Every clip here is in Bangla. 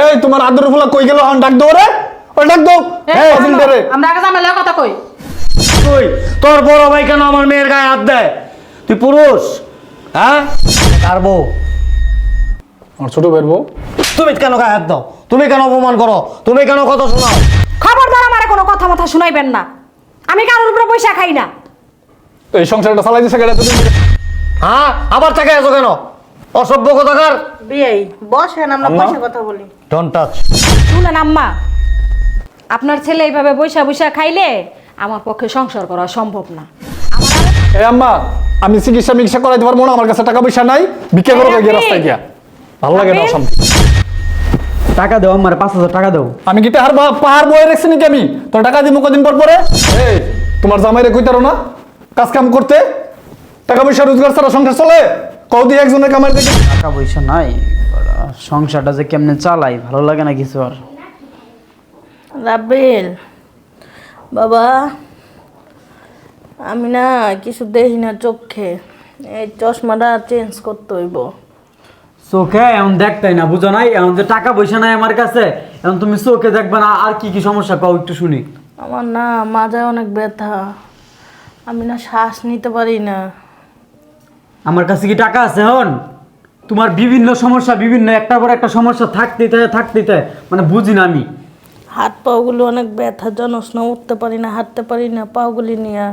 এই তোমার আদর ফুলা কই গেল? হন ডাক দো ওই ডাক দো এই, শোনো, আমরা আগে জামাইলে কথা কই? তুই তোর বড় ভাই কেন আমার মেয়ের গায়ে হাত দেয়? তুই পুরুষ হ্যাঁ? কার বউ? আমার ছোট বের বউ। তুমি কেন গায়ে হাত দাও? তুমি কেন অপমান করো? তুমি কেন কথা শোনাও? খবরদার আমার কোনো কথা মথা শুনাইবেন না। আমি কারোর উপরে পয়সা খাই না। এই সংসারটা চালাই দিছে কেটে তুমি হ্যাঁ? আবার চাকে আছো কেন? অসভ্য কথাকার। বিয়াই বসেন আমরা আম্মা? বসে কথা বলি। ডোন্ট টাচ শুনেন আম্মা আপনার ছেলে এইভাবে বৈশা বৈশা খাইলে আমার পক্ষে সংসার করা সম্ভব না। এই আম্মা আমি চিকিৎসা মিকিৎসা করাইতে পারব না আমার কাছে টাকা পয়সা নাই ভিক্ষা করো গিয়ে রাস্তায় গিয়া। ভালো লাগে না অশান্তি টাকা দাও আমার পাঁচ হাজার টাকা দাও। আমি কি টাহার বা- পাহাড় বয়ে রাখছি নাকি আমি? তোর টাকা দিব কদিন পর পরে? এই তোমার জামাইরে কইতারো না কাজ কাম করতে। টাকা পয়সা রোজগার ছাড়া সংসার চলে। কও একজনের কামাই দেখে টাকা পয়সা নাই সংসারটা যে কেমনে চালাই ভালো লাগে না কিছু আর। রাবেল বাবা আমি না কিছু দেখি না চোখে। এই চশমাটা চেঞ্জ করতে হইব। চোখে এমন দেখতাই না বুঝো নাই? এমন যে টাকা পয়সা নাই আমার কাছে এখন তুমি চোখে দেখবে না আর কি কি সমস্যা? কও একটু শুনি। আমার না মাথায় অনেক ব্যথা। আমি না শ্বাস নিতে পারি না। আমার কাছে কি টাকা আছে হন তোমার বিভিন্ন সমস্যা বিভিন্ন একটার পর একটা সমস্যা থাকতেই থাকে থাকতেই থাকে। মানে বুঝি না আমি। হাত পাগুলো অনেক ব্যথা জানোস না উঠতে পারি না হাঁটতে পারি না পাগুলি নিয়ে।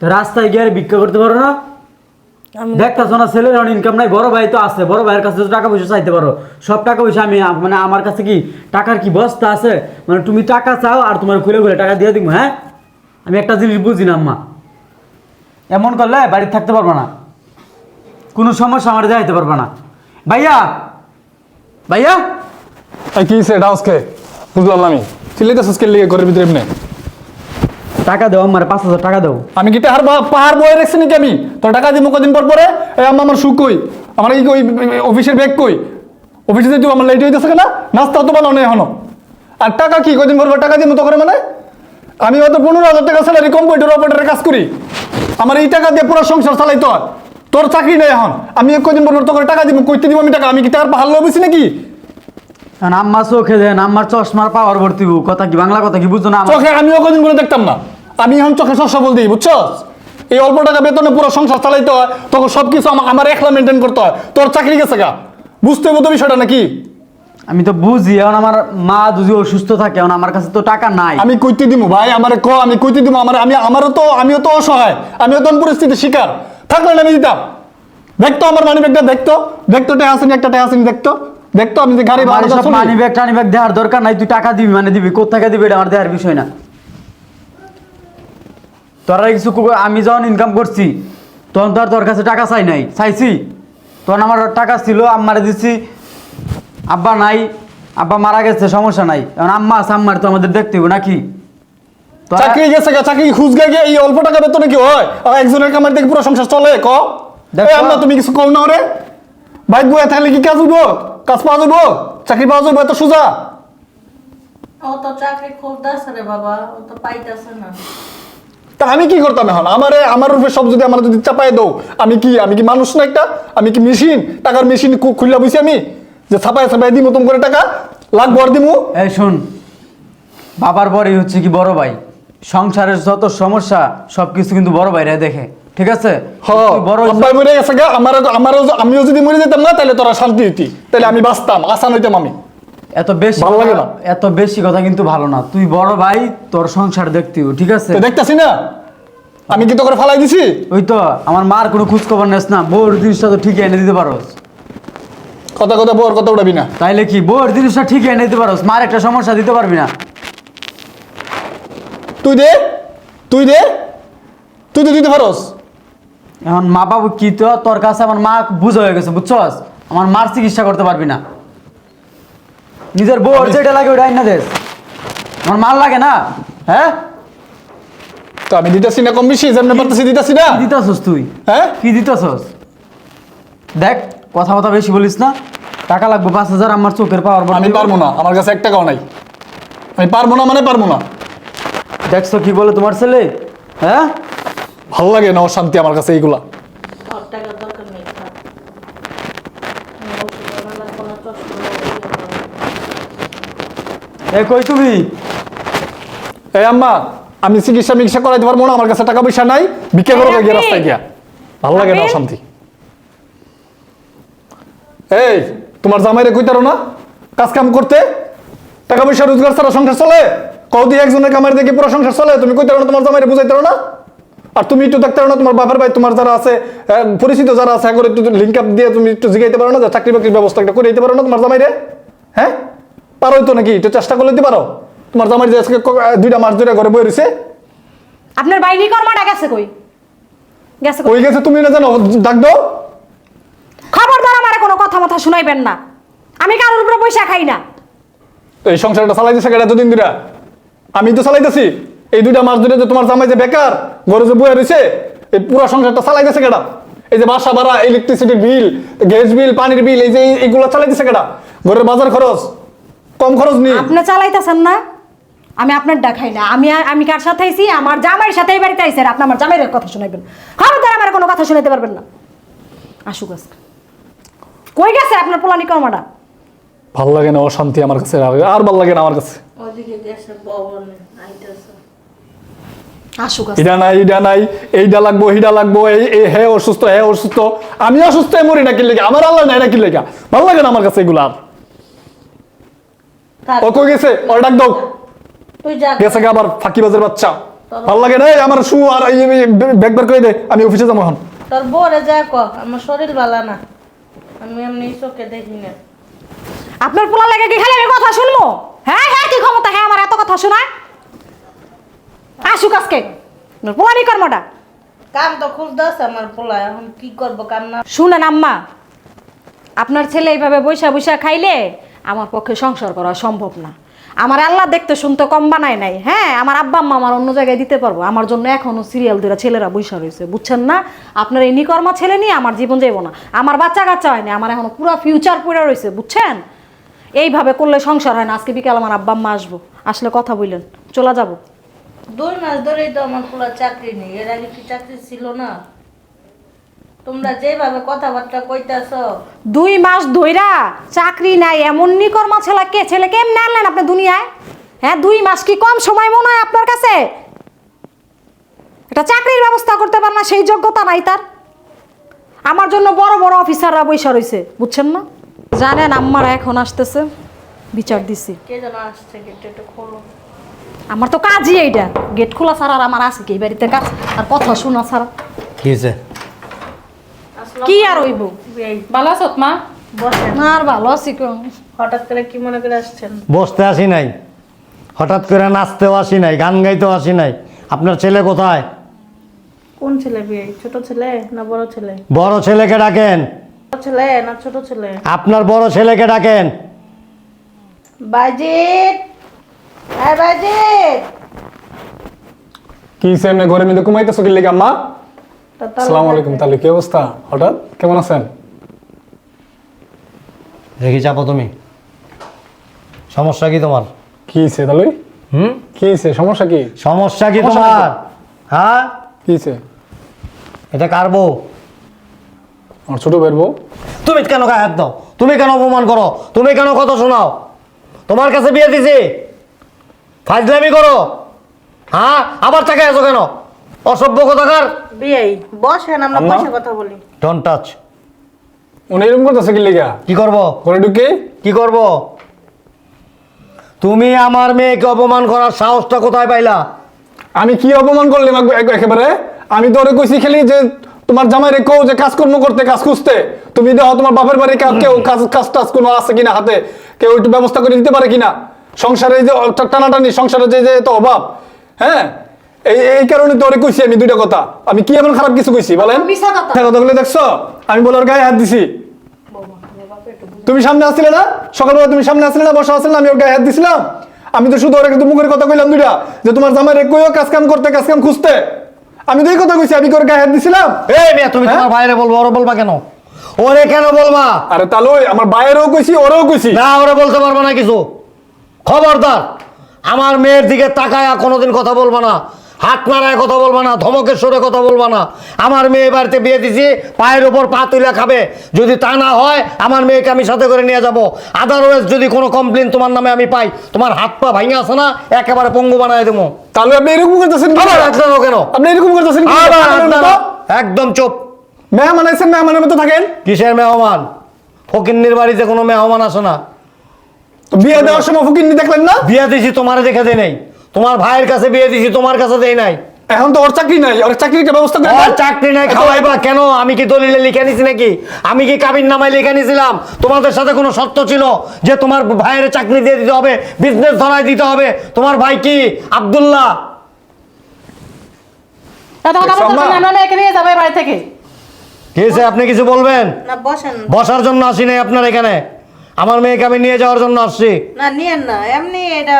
তো রাস্তায় গিয়ে আর ভিক্ষা করতে পারো না? আমি দেখতেছো না ছেলের এখন ইনকাম নাই বড় ভাই তো আছে। বড় ভাইয়ের কাছে টাকা পয়সা চাইতে পারো। সব টাকা পয়সা আমি মানে আমার কাছে কি টাকার কি বস্তা আছে? মানে তুমি টাকা চাও আর তোমার খুলে খুলে টাকা দিয়ে দিব হ্যাঁ? আমি একটা জিনিস বুঝি না আম্মা। এমন করলে বাড়িতে থাকতে পারব না। কোনো সমস্যা আমার যাইতে পারব না। ভাইয়া ভাইয়া? কি সে ডাউসকে বুঝলাম না আমি। চিল্লাইতেছিস কে লিগে ঘরের ভিতরে এমনি? টাকা দাও আমার পাঁচ হাজার টাকা দাও। আমি কি টাহার পাহাড় বয়ে রাখছি নাকি আমি? তোর টাকা দিব কদিন পর পরে? এই আম্মা আমার সুখ কই? আমার এই কই অফিসের ব্যাগ কই? অফিসে যেতে আমার লেট হইতেছে কেনা নাস্তা তো বানাও নেই এখনও। আর টাকা কি? কদিন পর পর টাকা দিব তো করে মানে? আমি হয়তো পনেরো হাজার টাকা স্যালারি কম্পিউটার অপারেটারের কাজ করি। আমার এই টাকা দিয়ে পুরো সংসার চালাই তো আর তোর চাকরি নেই এখন। আমি কদিন পর তোকে টাকা দিব কইতে দিব আমি টাকা। আমি কি টাকার পাহাড় লবেছি নাকি? আম্মা চোখে দেন আম্মার চশমার পাওয়ার ভর্তি কথা কি বাংলা কথা কি বুঝছ না? চোখে আমিও কদিন করে দেখতাম না। আমি এখন চোখে শস্য বল দিই বুঝছ? এই অল্প টাকা বেতনে পুরো সংসার চালাইতে হয় তখন সব কিছু আমার একলা মেনটেন করতে হয়। তোর চাকরি গেছে গা। বুঝতে হইব তো বিষয়টা নাকি? আমি তো বুঝি এখন আমার মা যদি অসুস্থ থাকে এখন আমার কাছে তো টাকা নাই। আমি কইতে দিব ভাই আমারে ক আমি কইতে দিব আমার আমি আমারও তো আমিও তো অসহায়। আমিও তো পরিস্থিতি শিকার। থাকলে আমি দিতাম। দেখতো আমার মানি ব্যাগটা দেখতো। দেখতো টে আসেনি একটা টে আসেনি দেখতো। দেখতো আমি যে গাড়ি ভাড়া সব মানি ব্যাগ টানি ব্যাগ দেওয়ার দরকার নাই তুই টাকা দিবি মানে দিবি কোথেকে দিবি এটা আমার দেওয়ার বিষয় না। তোরা কিছু আমি যখন ইনকাম করছি তখন তো আর তোর কাছে টাকা চাই নাই। চাইছি? তখন আমার টাকা ছিল আম্মারে দিচ্ছি আব্বা নাই আব্বা মারা গেছে সমস্যা নাই। এখন আম্মা আছে আম্মার তো আমাদের দেখতে হবে নাকি? তোরা- চাকরি গেছে গা চাকরি খুঁজগে গিয়ে এই অল্প টাকা বেতনে কি হয়? একজনের কামার দেখে পুরো সংসার চলে ক? আম্মা তুমি কিছু কম না রে বাইক বয়ে থাকলে কি কাজ হইব? কাজ পাওয়া যাব চাকরি পাওয়া যাব এত সোজা? ও তো চাকরি খুঁজতেছে রে বাবা ও তো পাইতেছে না। তা আমি কি করতাম এখন? আমারে আমার রূপে সব যদি আমার যদি চাপাই দৌ আমি কি আমি কি মানুষ না একটা? আমি কি মেশিন? টাকার মেশিন খুললা বুঝছি আমি? যে ছাপাই ছাপাই দিমু মতন করে টাকা? লাখ ভর দিমু? এই শোন বাবার পরেই হচ্ছে কি বড় ভাই। সংসারের যত সমস্যা সবকিছু কিন্তু বড় ভাইরা দেখে। ঠিক আছে? বড় হইছিস- মরে গেছে গা আমার আমারও আমিও যদি মরে যেতাম না তাহলে তোরা শান্তি হইতি। তাহলে আমি বাঁচতাম আসান হইতাম আমি। এত বেশি ভালো লাগে না। এত বেশি কথা কিন্তু ভালো না। তুই বড় ভাই তোর সংসার দেখতেও ঠিক আছে? দেখতাছি না? আমি কি তো করে ফালাই দিছি? ওই তো আমার মার কোনো খোঁজ খবর নেস না। বউর জিনিসটা তো ঠিক এনে দিতে পারোস। কথা কথা বর কথা উঠাবি না। তাইলে কি বউর জিনিসটা ঠিক এনে দিতে পারোস? মার একটা সমস্যা দিতে পারবি না। তুই দে তুই দে তুই তো দিতে পারস এখন মা বাবু কি তো তোর কাছে আমার মা বুঝ হয়ে গেছে বুঝছস? আমার মার চিকিৎসা করতে পারবি না। নিজের বউ যেটা লাগে ওটা আইনা দেস আমার মার লাগে না হ্যাঁ? তো আমি দিতেছি না কম বেশি যেমন পারতেছি দিতেছি না। দিতেছস তুই? হ্যাঁ? কি দিতেছস? দেখ কথা কথা বেশি বলিস না। টাকা লাগবে পাঁচ হাজার আমার চোখের পাওয়ার আমি পারব না আমার কাছে এক টাকাও নাই। আমি পারব না মানে পারব না। দেখছ কি বলে তোমার ছেলে? হ্যাঁ? ভালো লাগে না অশান্তি আমার কাছে এইগুলা। এ কই তুমি? এই আম্মা আমি চিকিৎসা মিকিৎসা করাইতে পারব না আমার কাছে টাকা পয়সা নাই ভিক্ষা করো এই গিয়ে রাস্তায় গিয়া। ভালো লাগে না অশান্তি। এই তোমার জামাইরে কইতারো না কাজ কাম করতে টাকা পয়সা রোজগার ছাড়া সংসার চলে? কৌদি একজনের কামাই দেখে পুরো সংসার চলে তুমি কইতারো না তোমার জামাইরে বুঝাইতারো না? আর তুমি একটু দেখতে পারো না তোমার বাপের ভাই তোমার যারা আছে পরিচিত যারা আছে করে একটু লিঙ্ক আপ দিয়ে তুমি একটু জিগাইতে পারো না যে চাকরি বাকরির ব্যবস্থা একটা করে দিতে পারো না তোমার জামাইরে? হ্যাঁ? পারো তো নাকি একটু চেষ্টা করলে দিতে পারো। তোমার জামাই যে আজকে দুইটা মাস ধরে ঘরে বই রয়েছে আপনার বাইনি কর্মাটা গেছে কই? গেছে কই গেছে তুমি না জানো? ডাক দাও। খবরদার আমার কোনো কথা মথা শুনাইবেন না। আমি কারোর উপরে পয়সা খাই না। তো এই সংসারটা চালাইতেছে কেটে এতদিন দিরা আমি তো চালাইতেছি। এই দুইটা মাস ধরে যে তোমার জামাই যে বেকার ঘরে যে বয়ে রয়েছে এই পুরো সংসারটা চালাইতেছে কেটা এই যে বাসা ভাড়া ইলেকট্রিসিটির বিল গ্যাস বিল পানির বিল এই যে এইগুলো চালাইতেছে কেটা ঘরের বাজার খরচ কম খরচ নেই। আপনি চালাইতেছেন না? আমি আপনার দেখাই না। আমি আমি কার সাথে আইছি? আমার জামাইয়ের সাথে এই বাড়িতে আইছি আর আপনি আমার জামাইয়ের কথা শুনাইবেন। খবরদার আমার কোনো কথা শুনাইতে পারবেন না। আসুক আজকে। কই গেছে আপনার পোলানি কর্মাটা? ভালো লাগে না অশান্তি আমার কাছে আর ভালো লাগে না আমার কাছে। ওদিকে আইতেছে। আসুক নাই ইডা নাই এইটা লাগবো লাগবো এই এই হে অসুস্থ হে অসুস্থ। আমি অসুস্থ মরি না কি লেগে? আমার আল্লাহ নাই না কি লেগে? ভালো লাগে না আমার কাছে এগুলো আর। ও কই গেছে? ওর ডাক দাও। গেছে গে আবার ফাঁকিবাজের বাচ্চা। ভালো লাগে না? আমার শু আর এই ব্যাগ বের করে দে আমি অফিসে যাব এখন। তোর বোরে যা ক আমার শরীর ভালো না। আমি এমনি চোখে দেখি না। আপনার পোলা লাগে কি খালি আমি কথা শুনব? হ্যাঁ হ্যাঁ কি ক্ষমতা? হ্যাঁ আমার এত কথা শোনায় আসুক আজকে। পোলানি কর্মটা। কাম তো খুঁজতেছ আমার পোলা এখন কি করব কাম না। শুনেন আম্মা আপনার ছেলে এইভাবে বৈশা বৈশা খাইলে আমার পক্ষে সংসার করা সম্ভব না। আমার আল্লাহ দেখতে শুনতে কম বানায় নাই। হ্যাঁ আমার আব্বা আম্মা আমার অন্য জায়গায় দিতে পারব। আমার জন্য এখনও সিরিয়াল ধরে ছেলেরা বৈশা রয়েছে বুঝছেন না? আপনার এই নিকর্মা ছেলে নিয়ে আমার জীবন যাইব না। আমার বাচ্চা কাচ্চা হয়নি আমার এখনও পুরো ফিউচার পড়ে রয়েছে বুঝছেন? এইভাবে করলে সংসার হয় না। আজকে বিকাল আমার আব্বা আম্মা আসব। আসলে কথা বললেন। চলে যাব। দুই মাস ধরেই তো আমার পোলা চাকরি নেই। এর আগে কি চাকরি ছিল না? তোমরা যেভাবে কথাবার্তা কইতাছ। দুই মাস ধইরা চাকরি নাই। এমন নিকর্মা ছেলে কে? ছেলে কেমনে আনলেন আপনি দুনিয়ায়? হ্যাঁ দুই মাস কি কম সময় মনে হয় আপনার কাছে? একটা চাকরির ব্যবস্থা করতে পার না সেই যোগ্যতা নাই তার। আমার জন্য বড় বড় অফিসাররা বৈশা রয়েছে বুঝছেন না? জানেন আম্মারা এখন আসতেছে। বিচার দিছি। কে যেন আসছে গেটটা একটু খোলো। আমার তো কাজই এইটা। গেট খোলা ছাড়া আর আমার আছে কি? এই বাড়িতে কাজ? আর কথা শোনা ছাড়া। কি হয়েছে? কি আর হইব? ভালো আছো মা? আর ভালো আছি কেউ হঠাৎ করে কি মনে করে আসছেন? বসতে আসি নাই। হঠাৎ করে নাচতেও আসি নাই গান গাইতেও আসি নাই। আপনার ছেলে কোথায়? কোন ছেলে বিয়ে? ছোট ছেলে না বড় ছেলে? বড় ছেলেকে ডাকেন। ছেলে না ছোট ছেলে? আপনার বড় ছেলেকে ডাকেন। বাজিত হ্যাঁ বাজিত কি সেমনে ঘরে মধ্যে ঘুমাইতেছো কি লেগে আম্মা? আসসালামু আলাইকুম তাহলে কি অবস্থা? হঠাৎ? কেমন আছেন? রেখে চাপো তুমি। সমস্যা কি তোমার? কি তাহলে? হুম? কি সমস্যা কি? সমস্যা কি তোমার? হ্যাঁ? কি এটা কার বউ? আমার ছোট বউ। তুমি কেন গায়ে হাত দাও? তুমি কেন অপমান করো? তুমি কেন কথা শোনাও? তোমার কাছে বিয়ে দিছি। ফাজলামি করো। হ্যাঁ? আবার তাকে আছো কেন? অসভ্য কথাকার। বসেন আমরা আম্মা? বসে কথা বলি। ডোন্ট টাচ উনি এরকম করতেছে কি লেগা? কি করব? ঘরে ঢুকে? কি করব? তুমি আমার মেয়েকে অপমান করার সাহসটা কোথায় পাইলা? আমি কি অপমান করলাম এক- এক- একেবারে? আমি তো ওরে কইছি খালি যে তোমার জামাই রেখো যে কাজকর্ম করতে কাজ খুঁজতে। তুমি দেখো তোমার বাপের বাড়ি কা- কেউ কাজ কাজ টাজ কোনো আছে কিনা হাতে? কেউ একটু ব্যবস্থা করে দিতে পারে কিনা? সংসারে এই যে টানাটানি সংসারে যে যে তো অভাব হ্যাঁ? এই এই কারণে তো ওরে কইছি আমি দুইটা কথা। আমি কি এমন খারাপ কিছু কইছি বলেন? মিছা কথা। মিথ্যা কথাগুলো দেখছ? আমি বলার গায়ে হাত দিছি। তুমি সামনে আসছিলে না? সকালবেলা তুমি সামনে আসলে না? বসা আসলে না? আমি ওর গায়ে হাত দিছিলাম। আমি তো শুধু ওরা কিন্তু মুখের কথা কইলাম দুইটা যে তোমার জামাই রে কইও কাজ কাম করতে কাজ কাম খুঁজতে। আমি তো এই কথা কইছি আমি কি ওর গায়ে হাত দিছিলাম? এই মিয়া তুমি হ্যাঁ? তোমার বাইরে বলব ওরে বলবা কেন? ওরে কেন বলবা? আরে তাহলে ওই আমার বাইরেও কইছি ওরেও কইছি। না ওরে বলতে পারবা না কিছু। খবরদার আমার মেয়ের দিকে তাকায়া কোনোদিন কথা বলবা না। হাত নাড়ায় কথা বলবা না ধমকের সরে কথা বলবা না। আমার মেয়ে বাড়িতে বিয়ে দিছি পায়ের ওপর পা তুলে খাবে। যদি তা না হয় আমার মেয়েকে আমি সাথে করে নিয়ে যাব। আদারওয়াইজ যদি কোনো কমপ্লেন তোমার নামে আমি পাই তোমার হাত পা ভাঙে আছে না একেবারে পঙ্গু বানায় দেবো। তাহলে আপনি এরকম করতেছেন? আবার হাত কেন? আপনি এরকম করতেছেন? একদম চুপ। মেহমান আছেন মেহমানের মতো থাকেন? কিসের মেহমান? ফকিন্নির বাড়িতে কোনো মেহমান আসে না। বিয়ে দেওয়ার সময় ফকিন্নি দেখলেন না? বিয়ে দিছি তোমার দেখে দেয় নাই। তোমার ভাইয়ের কাছে বিয়ে দিছি তোমার কাছে দেয় নাই। এখন তো ওর চাকরি নাই ওর চাকরির ব্যবস্থা করে আর চাকরি নাই খাওয়াইবা কেন? আমি কি দলিলে লিখে নিছি নাকি? আমি কি কাবিন নামায় লিখে নিছিলাম? তোমাদের সাথে কোনো শর্ত ছিল যে তোমার ভাইয়ের চাকরি দিয়ে দিতে হবে বিজনেস ধরায় দিতে হবে? তোমার ভাই কি? আব্দুল্লাহ। আপনি কিছু বলবেন? না বসেন। বসার জন্য আসি নাই আপনার এখানে? আমার মেয়েকে আমি নিয়ে যাওয়ার জন্য আসছি। না নিয়েন না এমনি এটা।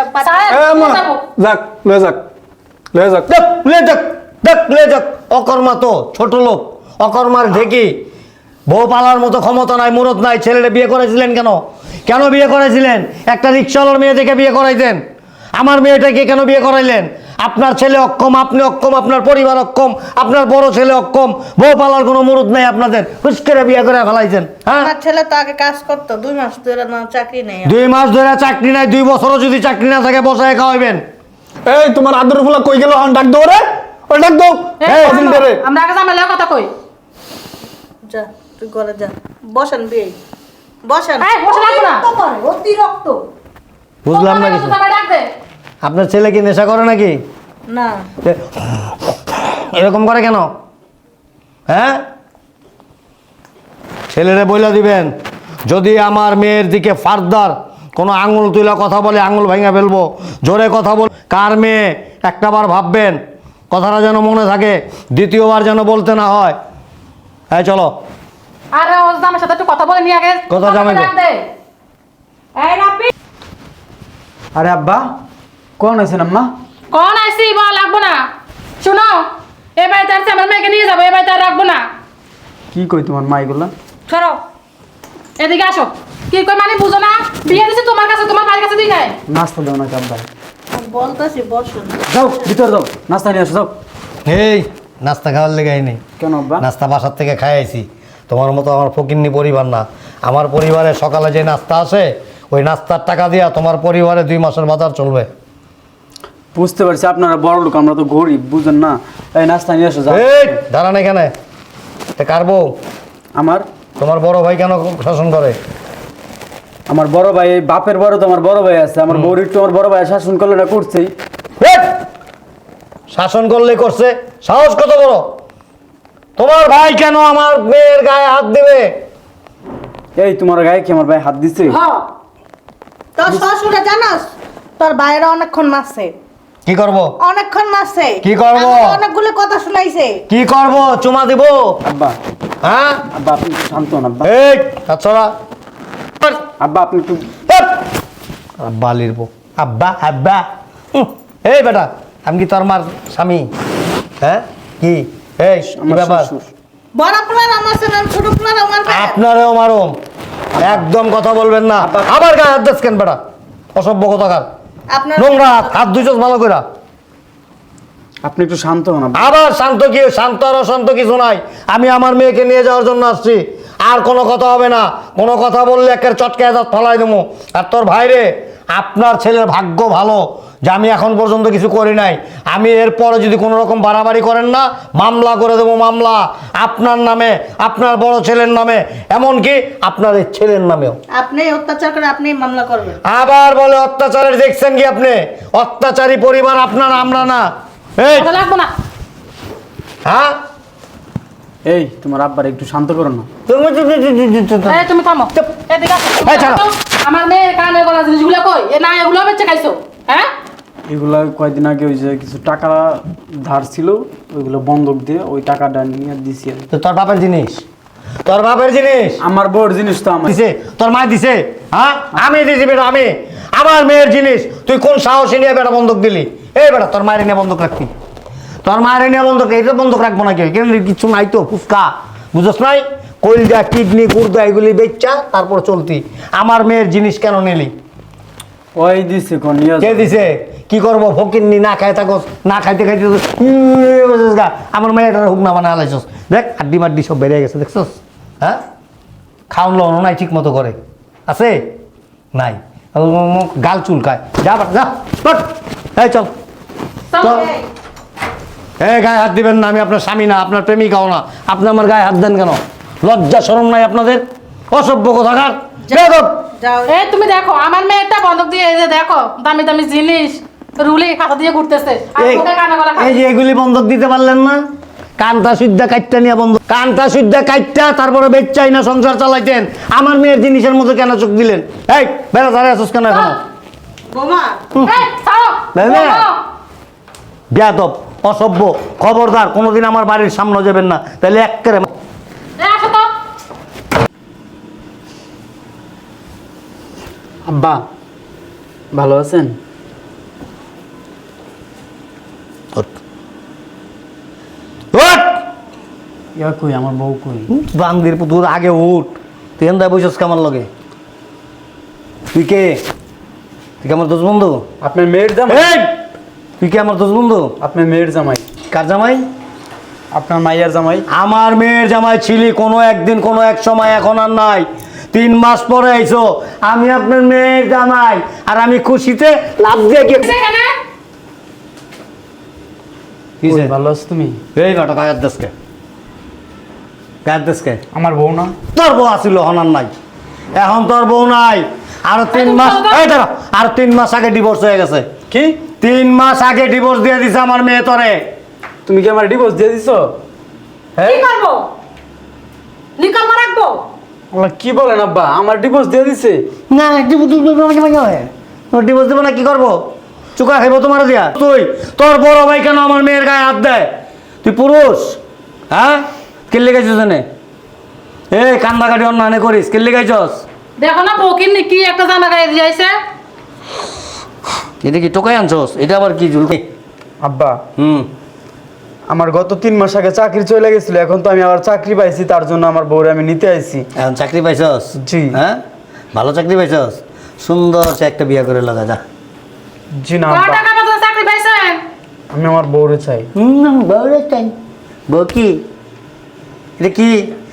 যাক যাক যাক। দেখ, লে যাক দেখ লে যাক। অকর্মা তো ছোট লোক অকর্মার ঢেকি। বউ পালার মতো ক্ষমতা নাই মুরত নাই ছেলেটা বিয়ে করেছিলেন কেন? কেন বিয়ে করেছিলেন? একটা রিক্সাওয়ালার মেয়ে দেখে বিয়ে করাইতেন। আমার মেয়েটাকে কেন বিয়ে করাইলেন? আপনার ছেলে অক্ষম আপনি অক্ষম আপনার পরিবার অক্ষম আপনার বড় ছেলে অক্ষম বউ পালার কোনো মুরত নাই আপনাদের। হুস বিয়ে করে ফেলাইছেন হ্যাঁ? আমার ছেলে তো আগে কাজ করতো দুই মাস ধরে না চাকরি নেই দুই মাস ধরে চাকরি নাই দুই বছরও যদি চাকরি না থাকে বসায় খাওয়াইবেন। এই তোমার আদর ফুলা কই গেল? হন ডাক দাও রে ওই ডাক দাও। এই, আমরা- রে। আমরা আগে জামাইলে কথা কই? যা তুই ঘরে যা। বসেন বিয়ে। বসেন। এই, বসে লাগবো না। অতিরিক্ত বুঝলাম না কিছু। দে। আপনার ছেলে কি নেশা করে নাকি? না। এরকম করে কেন? হ্যাঁ? ছেলেরে বইলা দিবেন যদি আমার মেয়ের দিকে ফার্দার কোনো আঙুল তুলা কথা বলে আঙুল ভেঙে ফেলব জোরে কথা বল। কার মেয়ে? একটাবার ভাববেন কথাটা যেন মনে থাকে দ্বিতীয়বার যেন বলতে না হয়। হ্যাঁ চলো। আরে সাথে একটু কথা বলে নিয়ে আগে। কথা জামাই আরে আব্বা কোন আছেন আম্মা কোন আইসি বা লাগবো না। শুনো এ বাড়িতে আসছে আমার মেয়েকে নিয়ে যাব এ বাড়িতে আর রাখব না। কি কই তোমার মা এগুলা? সরো এদিকে আসো। কি কই মানে বুঝো না? বিয়ে দিছি তোমার কাছে তোমার বাড়ির কাছে দিই নাই নাস্তা দাও নাকি আব্বা বলতেছি বসুন যাও ভিতর যাও। নাস্তা নিয়ে আসো যাও। এই নাস্তা খাওয়ার লেগাই নেই কেন আব্বা? নাস্তা বাসার থেকে খাই আইছি। তোমার মতো আমার ফকিন্নি পরিবার না। আমার পরিবারে সকালে যে নাস্তা আসে ওই নাস্তার টাকা দিয়া তোমার পরিবারে দুই মাসের বাজার চলবে। বুঝতে পারছি আপনারা বড় লোক আমরা তো গরিব বুঝেন না? এই নাস্তা নিয়ে যাও। এই দাঁড়ান এখানে। তে কার বউ? আমার? তোমার বড় ভাই কেন শাসন করে? আমার বড় ভাই এই বাপের বড় তো আমার বড় ভাই আছে আমার বউর একটু আমার বড় ভাই শাসন করলে না করছেই। হেট! শাসন করলে করছে সাহস কত বড়? তোমার ভাই কেন আমার মেয়ের গায়ে হাত দেবে? এই তোমার গায়ে কি আমার ভাই হাত দিছে? হ্যাঁ তোর শ্বশুরে জানাস? তোর বাইরে অনেকক্ষণ মারছে। কি করব? অনেকক্ষণ মারছে। কি করব? অনেকগুলো কথা শুনাইছে। কি করব? চুমা দিব। আব্বা। হ্যাঁ? আব্বা আপনি একটু শান্ত হন আব্বা। এই আচ্ছা আব্বা আপনি একটু আব্বা লিরবো আব্বা আব্বা। এই বেটা আমি কি তোর মার স্বামী? হ্যাঁ? কি? এই কি আমার ব্যাপার? বড় প্লান আমার সাথে ছোট প্লান আমার। আপনারেও মারুম। একদম কথা বলবেন না। আবার গায়ে হাত দিস কেন বেটা। অসভ্য কথাকার। নোংরা হাত, হাত দুইচোস ভালো করে আপনি একটু শান্ত হন আবার শান্ত কি শান্ত আর অশান্ত কিছু নাই। আমি আমার মেয়েকে নিয়ে যাওয়ার জন্য আসছি। আর কোনো কথা হবে না। কোনো কথা বললে একের চটকে দাঁত ফলাই দেবো। আর তোর ভাইরে আপনার ছেলের ভাগ্য ভালো যে আমি এখন পর্যন্ত কিছু করি নাই। আমি এরপরে যদি কোনো রকম বাড়াবাড়ি করেন না মামলা করে দেবো মামলা। আপনার নামে আপনার বড় ছেলের নামে এমনকি আপনার এই ছেলের নামেও। আপনি অত্যাচার করে আপনি মামলা করবেন। আবার বলে অত্যাচারের দেখছেন কি আপনি? অত্যাচারী পরিবার আপনার আমরা না। এই! কথা লাগবো না। হ্যাঁ? এই তোমার আব্বার একটু শান্ত করো না। তুমি এই তুমি থামো। এদিকে আসো। এই, ছাড়ো। আমার মেয়ের কানে গলা জিনিসগুলো কই এ না এগুলো বেচে খাইছো। হ্যাঁ? এগুলা কয়েকদিন আগে ওই যে কিছু টাকা ধার ছিল ওইগুলো বন্ধক দিয়ে ওই টাকাটা নিয়ে দিছি আমি। তো তোর বাপের জিনিস? তোর বাপের জিনিস? আমার বউর জিনিস তো আমার। দিছে? তোর মা দিছে? হ্যাঁ? আমি দিছি বেটা আমি। আমার মেয়ের জিনিস তুই কোন সাহসে নিয়ে বেটা বন্ধক দিলি? এই বেটা তোর মায়ের নিয়ে বন্ধক রাখবি। তোর মায়ের নিয়ে বন্ধক এটা বন্ধক রাখব না কেউ কেন কিছু নাই তো ফুচকা বুঝস নাই? কলজা কিডনি গুর্দা এগুলি বেচা তারপর চলতি। আমার মেয়ের জিনিস কেন নিলি? ওই দিছে কোন কে দিছে? কি করব? ফকিরনি না খাই থাকোস না খাইতে খাইতে গা। আমার মেয়েটার হুক না মানে আলাইছস। দেখ হাড্ডি মাড্ডি সব বেড়ে গেছে দেখছস? হ্যাঁ? খাওয়ান লওয়ানো নাই ঠিক মতো করে। আছে? নাই। গাল চুলকায়। যা যা বাট। এই চল। চল। এ গায়ে হাত দিবেন না আমি আপনার স্বামী না আপনার প্রেমিকাও না। আপনি আমার গায়ে হাত দেন কেন? লজ্জা শরম নাই আপনাদের? অসভ্য কোথাকার। তুমি দেখো আমার মেয়েটা বন্ধক দিয়ে এই যে দেখো দামি দামি জিনিস রুলি খাতা দিয়ে ঘুরতেছে। এই- মুখে কানা গলা এই যে এগুলি বন্ধক দিতে পারলেন না? সুদ্ধা নিয়ে বন্ধ সুদ্ধা কাইটটা তারপরে বেচাই না সংসার চালাইতেন। আমার মেয়ের জিনিসের মতো কেন চোখ দিলেন? এই বেড়া দাঁড়িয়ে আসুস কেন এখনও। বেয়াদব। অসভ্য খবরদার কোনোদিন আমার বাড়ির সামনে যাবেন না। তাহলে এই, আব্বা ভালো আছেন! ইয়া কই আমার বউ কই? বান্দির পুতুর আগে উঠ তুই এন দায় বসেছ কামার লগে? তুই কে? তুই আমার দোষ বন্ধু? আপনার মেয়ের জামাই? এই! তুই কি আমার দোষ বন্ধু? আপনার মেয়ের জামাই। কার জামাই? আপনার মাইয়ার জামাই। আমার মেয়ের জামাই ছিলি কোনো একদিন কোনো এক সময় এখন আর নাই। তিন মাস পরে আইছো আমি আপনার মেয়ের জামাই আর আমি খুশিতে লাভ দিয়ে গিয়ে কই, ভালো আছো তুমি? এই বেটা গায়ের দেশকে। গায়ের দেশকে। আমার বউ না? তোর বউ আসিল হনার নাই। এখন তোর বউ নাই। আর তিন মাস এই দাঁড়া আর তিন মাস আগে ডিভোর্স হয়ে গেছে। কি? তিন মাস আগে ডিভোর্স দিয়ে দিছে আমার মেয়ে তোরে। তুমি কি আমার ডিভোর্স দিয়ে দিছো? হ্যাঁ? কি করব? নিকম্মা রাখব? আল্লাহ কি বলেন আব্বা? আমার ডিভোর্স দিয়ে দিছে। না ডিভোর্স দেবো না কি করব? চুকা খাইবো তোমার দিয়া। তুই তোর বড় ভাই কেন আমার মেয়ের গায়ে হাত দেয়? তুই পুরুষ হ্যাঁ? কিল্লি গাইছিস জানে এ কান্দাকাটি অন্যান্য করিস কিল্লি গাইছস দেখো না বকির কি একটা জামা গায়ে দিয়েছে এটা কি টোকাই আনছস? এটা আবার কি ঝুলকে আব্বা হুম। আমার গত তিন মাস আগে চাকরি চলে গেছিল এখন তো আমি আবার চাকরি পাইছি তার জন্য আমার বউরে আমি নিতে আইছি। এখন চাকরি পাইছস? জি। হ্যাঁ? ভালো চাকরি পাইছস? সুন্দর সে একটা বিয়ে করে লাগা যা। জি না আব্বা। টাকা বেতন চাকরি পাইছেন? আমি আমার বউরে চাই। হুম বউরে চাই। বউ কি? এটা কি?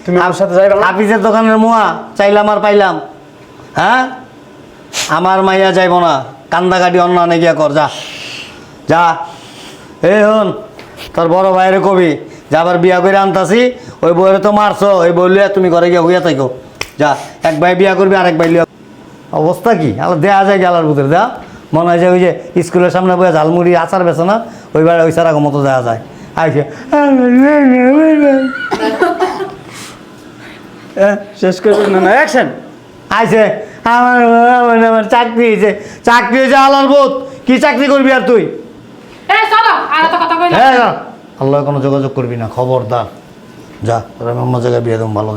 তুমি আমার সাথে যাইবা না? হাফিজের দোকানের মুয়া চাইলাম আর পাইলাম। হ্যাঁ? আমার মাইয়া যাইব না। কান্দা কাটি অন্য অনেক গিয়া কর যা। যা। এই হন তোর বড় ভাইয়ের কবি যা আবার বিয়া করে আনতাছি ওই বইয়ের তো মারছো ওই বই লিয়া তুমি ঘরে গিয়া হইয়া থাকো। যা এক ভাই বিয়া করবি আরেক ভাই লিয়া অবস্থা কি? আবার দেয়া যায় গেলার ভিতরে যা। মনে হয় যে ওই যে স্কুলের সামনে বয়ে ঝালমুড়ি আচার বেছে না ওই বার ওই সারা মতো দেওয়া যায়। আইসে এ, শেষ করে না না অ্যাকশন আইসে আমার মানে আমার চাকরি হয়েছে চাকরি হয়েছে আলার বোধ। কি চাকরি করবি আর তুই? হ্যাঁ আল্লাহ কোনো যোগাযোগ করবি না খবরদার। যা তোর অন্য জায়গায় বিয়ে দেবো ভালো